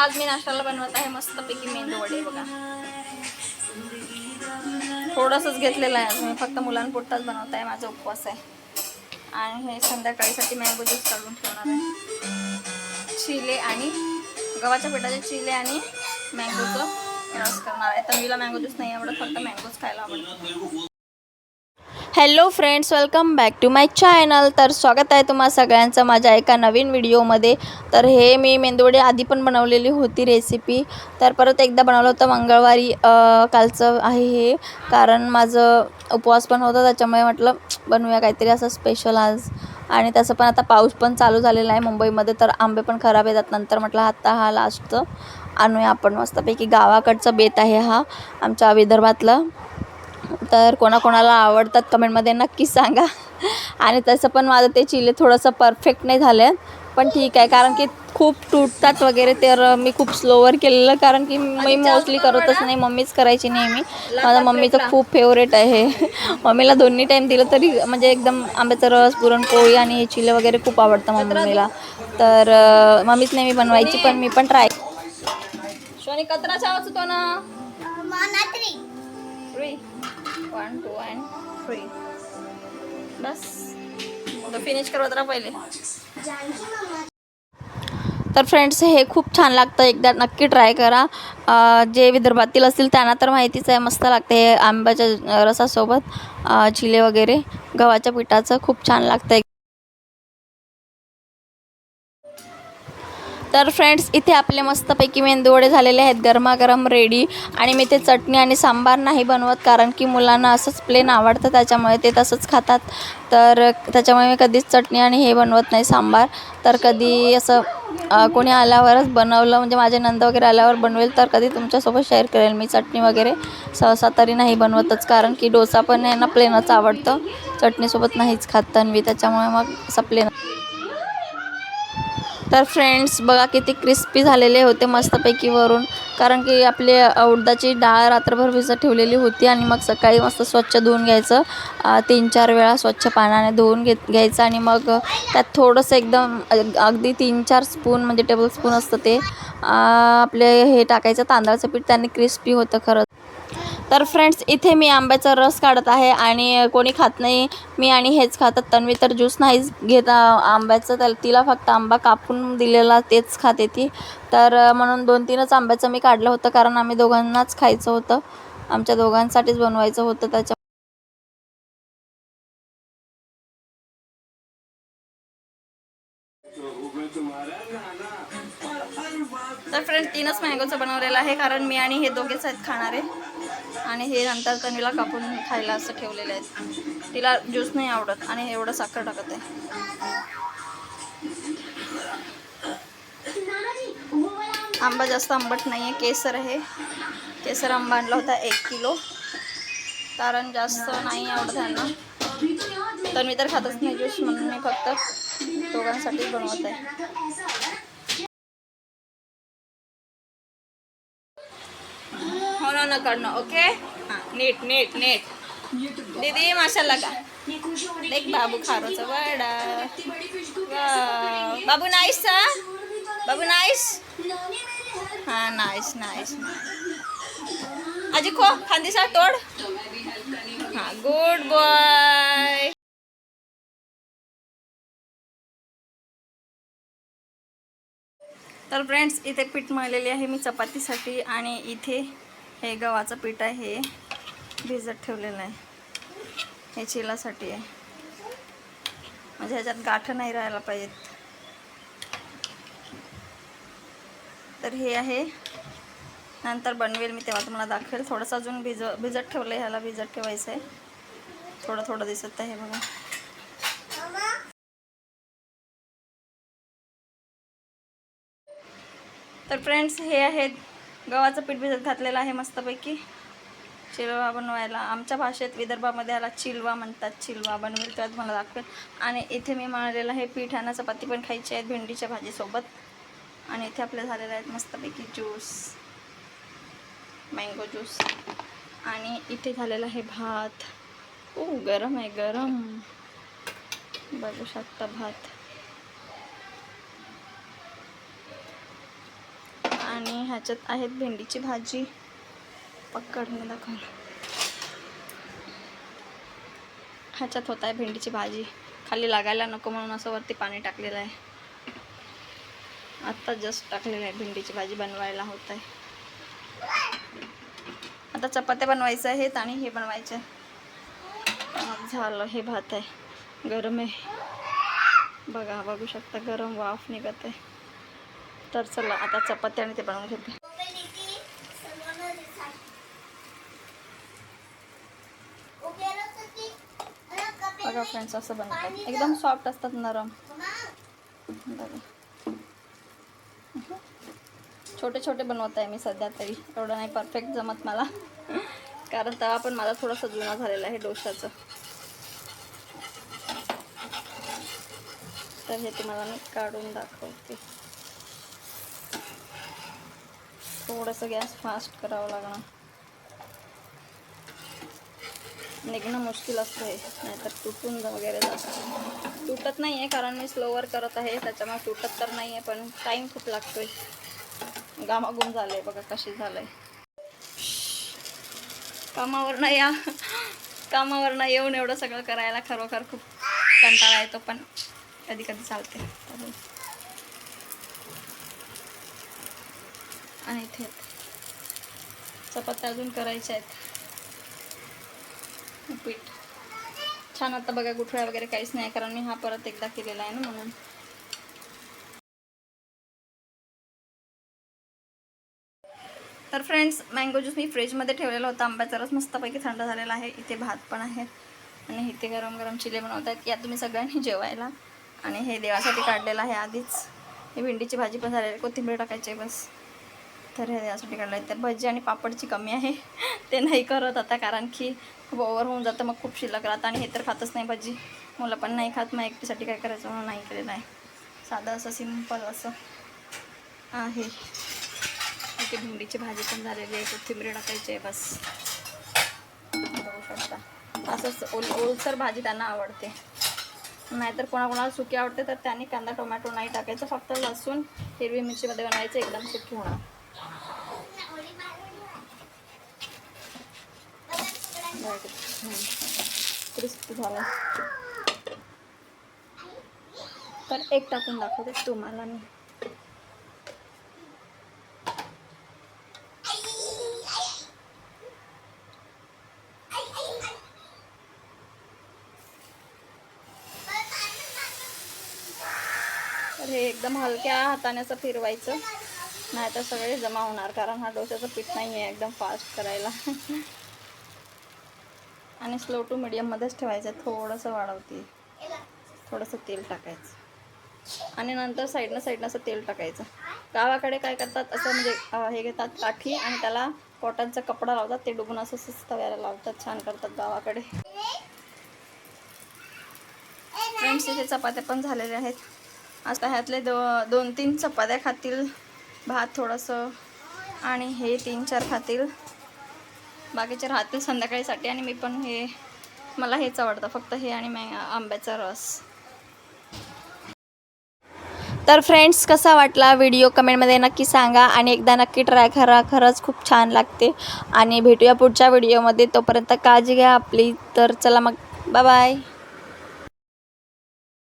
आज मी नाश्त्याला बनवत आहे. मस्तपैकी मेंदू वडे बघा. थोडंसंच घेतलेलं आहे आज मी फक्त मुलांपुरताच बनवत आहे. माझा उपवास आहे. आणि हे संध्याकाळीसाठी मँगो ज्यूस काढून ठेवणार आहे. चिले आणि गव्हाच्या पिठाचे चिले आणि मँगोचं रस करणार आहे. तन्वीला मँगो ज्यूस नाही आवडत. फक्त मँगोज खायला आवडतो. Hello friends welcome back to my channel. तर स्वागत आहे तुम्हा सगळ्यांचं माझ्या एका नवीन व्हिडिओमध्ये. तर हे मी मेंदूवडे आधी पण बनवलेली होती रेसिपी तर परत एकदा बनवलं होतं मंगळवारी कालचं आहे हे. कारण माझं उपवास पण होता त्याच्यामुळे म्हटलं बनवूया काहीतरी असं स्पेशल आज. आणि तसं पण आता पाऊस पण चालू झालेला आहे मुंबईमध्ये तर आंबे पण खराब येतात. नंतर म्हटलं आता हा लास्ट आणूया आपण मस्तपैकी. गावाकडचा बेत आहे हा आमच्या विदर्भातला. तर कोणाकोणाला आवडतात कमेंटमध्ये नक्की सांगा. आणि तसं पण माझं ते चिले थोडंसं परफेक्ट नाही झालं पण ठीक आहे. कारण की खूप तुटतात वगैरे तर मी खूप स्लोवर केलेलं कारण की मी मोस्टली करतच नाही मम्मीच करायची नेहमी. माझ्या मम्मीचं खूप फेवरेट आहे. मम्मीला दोन्ही टाईम दिलं तरी म्हणजे एकदम आंब्याचा रस पुरणपोळी आणि हे चिले वगैरे खूप आवडतं मम्मीला. तर मम्मीच नेहमी बनवायची पण मी पण ट्राय होतो ना? Three one two and three. बस. फिनिश पहिले. तर फ्रेंड्स हे खूप छान लागतं. एकदा नक्की ट्राय करा. जे विदर्भातील असतील त्यांना तर माहितीच आहे. मस्त लागते हे आंब्याच्या रसासोबत. चिले वगैरे. गव्हाच्या पिठाचं खूप छान लागतं. तर फ्रेंड्स इथे आपले मस्तपैकी मेंदूवडे झालेले आहेत. गरमागरम रेडी आणि मी ते चटणी आणि सांबार नाही बनवत कारण की मुलांना असंच प्लेन आवडतं. त्याच्यामुळे ते तसंच खातात. तर त्याच्यामुळे मी कधीच चटणी आणि हे बनवत नाही सांबार. तर कधी असं कोणी आल्यावरच बनवलं म्हणजे माझे नंद वगैरे आल्यावर बनवेल तर कधी तुमच्यासोबत शेअर करेल मी चटणी वगैरे. सहसा तरी नाही बनवतच कारण की डोसा पण आहे ना प्लेनच आवडतं. चटणीसोबत नाहीच खात तन्वी त्याच्यामुळे मग असं प्लेन तर फ्रेंड्स बघा किती क्रिस्पी झालेले होते मस्तपैकी वरून. कारण की आपली उडदाची डाळ रात्रभर भिजत ठेवलेली होती आणि मग सकाळी मस्त स्वच्छ धुवून घ्यायचं. तीन चार वेळा स्वच्छ पाण्याने धुवून घेत घ्यायचं आणि मग त्यात थोडंसं एकदम अगदी तीन चार स्पून म्हणजे टेबल स्पून असतं ते. आपले हे टाकायचं तांदळाचं पीठ त्याने क्रिस्पी होतं खरं तर फ्रेंड्स इथे मी आंब्याचा रस काढत आहे आणि कोणी खात नाही मी आणि हेच खातात. तन्वी तर ज्यूस नाहीच घेत आंब्याचं. तर तिला फक्त आंबा कापून दिलेला तेच खाते ती. तर म्हणून दोन तीनच आंब्याचं मी काढलं होतं कारण आम्ही दोघांनाच खायचं होतं. आमच्या दोघांसाठीच बनवायचं होतं त्याच्या तर फ्रेंड तीनच मँगोचं बनवलेलं आहे कारण मी आणि हे दोघेच आहेत खाणारे. आणि हे नंतर तन्वीला कापून खायला असं ठेवलेलं आहे. तिला ज्यूस नाही आवडत आणि हे एवढं साखर टाकत आहे. आंबा जास्त आंबट नाही आहे. केसर आहे. केसर आंबा आणला होता एक किलो. कारण जास्त नाही आवडत त्यांना तर मी तर खातच नाही ज्यूस म्हणून मी फक्त दोघांसाठीच बनवत आहे. हो करणं ओके हां नीट नीट नीट. दीदी माशाला का? देख बाबू खारोचा वडा. बाबू नाईस हा? बाबू नाईस हा नाईस नाईस आजी खो खांदीसा तोड. हा गुड बॉय तर फ्रेंड्स इथे पीठ मळलेली आहे मी चपातीसाठी आणि इथे हे गव्हाचं पीठ आहे हे भिजत ठेवलेलं आहे. हे चिलासाठी आहे. म्हणजे ह्याच्यात गाठं नाही राहायला पाहिजेत. तर हे आहे. नंतर बनवेल मी तेव्हा तुम्हाला दाखवेल. थोडंसं अजून भिज भिजत ठेवलं आहे ह्याला भिजत ठेवायचं आहे थोडं थोडं दिसत आहे बघा. तर फ्रेंड्स हे आहेत गव्हाचं पीठ भिजत घातलेलं आहे मस्तपैकी. चिलवा बनवायला. आमच्या भाषेत विदर्भामध्ये ह्याला चिलवा म्हणतात. चिलवा बनवेल त्यात मला दाखवेल. आणि इथे मी मळलेलं आहे पीठ आणि चपाती पण खायची आहेत भेंडीच्या भाजीसोबत. आणि इथे आपले झालेले आहेत मस्तपैकी ज्यूस. Mango juice. आणि इथे झालेला आहे भात. ओ गरम आहे गरम. बघू शकता भात. आणि ह्याच्यात आहेत भेंडीची भाजी. पकडणे दाखव ह्याच्यात होत आहे भेंडीची भाजी. खाली लागायला नको म्हणून असं वरती पाणी टाकलेलं आहे. आत्ता जस्ट टाकलेलं आहे भेंडीची भाजी बनवायला होत आहे. आता चपात्या बनवायच्या आहेत आणि हे बनवायचं आहे. झालं हे भात आहे. गरम आहे. बघा बघू शकता गरम वाफ निघत आहे. तर चला आता चपाती आणि ते बनवून घेते. बघा फ्रेंड्स असं बनवतात एकदम सॉफ्ट असतात नरम. बघा. छोटे छोटे बनवत आहे मी सध्या तरी. एवढं नाही परफेक्ट जमत मला. कारण तवा पण माझा थोडासा जुना झालेला आहे डोशाचं तर हे तुम्हाला मी काढून दाखवते. थोडंसं गॅस फास्ट करावं लागणार. निघणं मुश्किल असतं हे नाहीतर तुटून जा- वगैरे जातं. तुटत नाही आहे कारण मी स्लोवर करत आहे त्याच्यामुळे तुटत तर नाही आहे पण टाईम खूप लागतोय. गामागुम झालं आहे बघा कशी झालं आहे कामावरनं या. कामावरनं येऊन एवढं सगळं करायला खरोखर खूप कंटाळा येतो पण कधी कधी चालते आणि इथे चपात्या अजून करायच्या आहेत. पीठ छान आता बघा गुठळ्या वगैरे काहीच नाही कारण मी हा परत एकदा केलेला आहे ना म्हणून. तर फ्रेंड्स मँगो ज्यूस मी फ्रीजमध्ये ठेवलेला होता. आंब्याचा रस मस्तपैकी थंड झालेला आहे. इथे भात पण आहे. आणि इथे गरम गरम चिले बनवत आहेत. या तुम्ही सगळ्यांनी जेवायला. आणि हे देवासाठी काढलेलं आहे आधीच. हे भेंडीची भाजी पण झालेली. आहे कोथिंबीर टाकायची आहे बस. तर हे काढलं आहे तर भजी आणि पापडची कमी आहे. ते नाही करत आता कारण की खूप ओव्हर होऊन जातं. मग खूप शिल्लक राहतं आणि हे तर खातच नाही भजी. मुलं पण नाही खात. मग एकटीसाठी काय करायचं म्हणून नाही केलेलं आहे. साधं असं सिंपल असं आहे. इथे भेंडीची भाजी पण झालेली आहे. कोथिंबीर टाकायची आहे बस. बघू शकता. असंच ओल ओलसर भाजी त्यांना आवडते. नाहीतर कोणाकोणाला सुकी आवडते तर त्यांनी कांदा टोमॅटो नाही टाकायचं. फक्त लसूण हिरवी मिरचीमध्ये बनवायचं एकदम सुकी होणार. क्रिस्पी झाला. तर एक टाकून दाखवते तुम्हाला मी. हे एकदम हलक्या हाताने असं फिरवायचं. नाही तर सगळे जमा होणार कारण हा डोश्याचं पीठ नाही आहे एकदम फास्ट करायला. आणि स्लो टू मिडियममध्येच ठेवायचं थोडंसं वाढवते. थोडंसं तेल टाकायचं. आणि नंतर साईडनं साईडनं असं तेल टाकायचं. गावाकडे काय करतात असं म्हणजे हे घेतात काठी आणि त्याला कॉटनचा कपडा लावतात ते डुबून असं असं तव्याला लावतात छान करतात गावाकडे. फ्रेंड्स इथे चपात्या पण झालेल्या आहेत. आता ह्यातले दो दोन तीन चपात्या खातील. भात थोडंसं आणि हे तीन चार खातील. बाकीचे राहतील संध्याकाळीसाठी आणि मी पण हे मला हेच आवडतं फक्त हे आणि मॅ आंब्याचा रस. तर फ्रेंड्स कसा वाटला व्हिडिओ? कमेंटमध्ये नक्की सांगा आणि एकदा नक्की ट्राय करा. खरंच खूप छान लागते. आणि भेटूया पुढच्या व्हिडिओमध्ये. तोपर्यंत काळजी घ्या आपली. तर चला मग. Bye bye.